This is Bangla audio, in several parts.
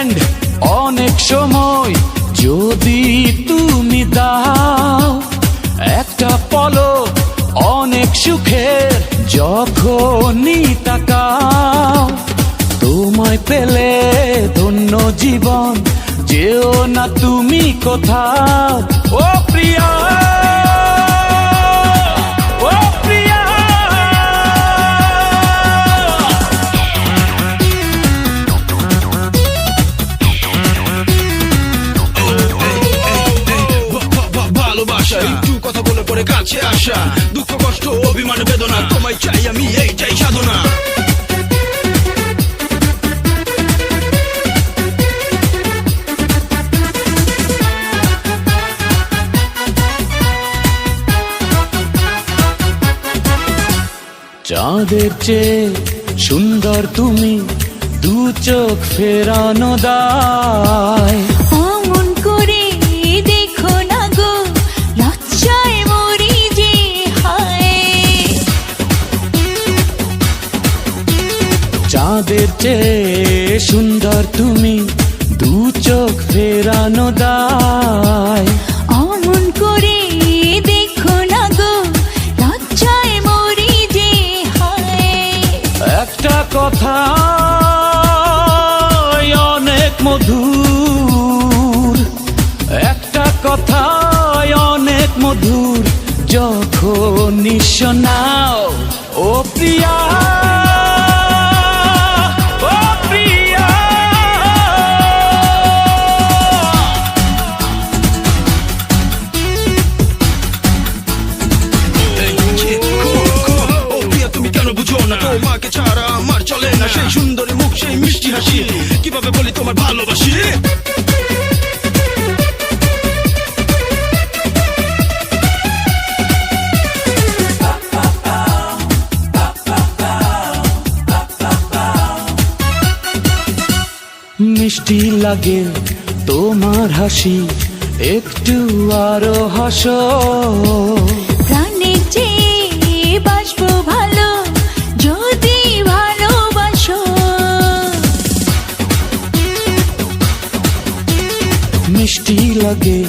ফ্রেন্ড অনেক সময় যদি তুমি দাও, একটা পলো অনেক সুখের যখনই তাকাও, তোমায় পেলে ধন্য জীবন, যেও না তুমি কোথাও। ও প্রিয়া! কাছে আসা দুঃখ কষ্ট অভিমান বেদনা তোমায় চাই আমি এইটাই সাধনা। চাঁদের চেয়ে সুন্দর তুমি দু চোখ ফেরানো দায়। চাঁদের চেয়ে সুন্দর তুমি। দু চোখ ফেরানো দায়। অমন করে দেখো না গো লজ্জায় মরি যে একটা কথা অনেক মধুর। একটা কথা অনেক মধুর যখন নিঃস্ব নাও ও প্রিয়া। ছাড়া আমার চলে না। সেই সুন্দরী মুখ সেই মিষ্টি হাসি। কীভাবে বলি তোমার ভালোবাসি? মিষ্টি লাগে তোমার হাসি একটু আরও হাসো। প্রাণের চেয়ে মিষ্টি লাগে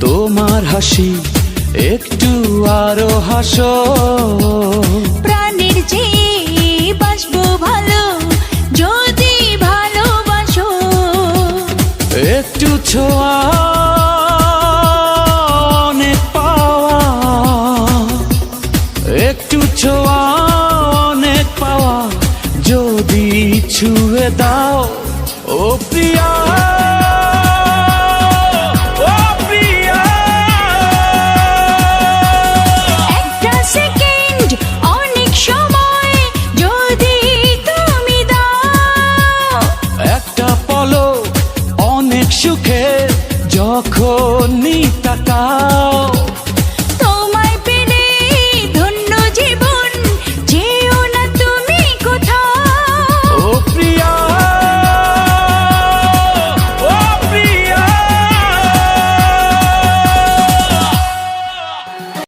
তোমার হাসি একটু আরও হাসো। প্রাণের যে বাসবো ভালো যদি ভালোবাসো। একটু ছোঁয়া অনেক পাওয়া। একটু ছোঁয়া অনেক পাওয়া। যদি ছুঁয়ে দাও ও প্রিয়া। সুখে যখন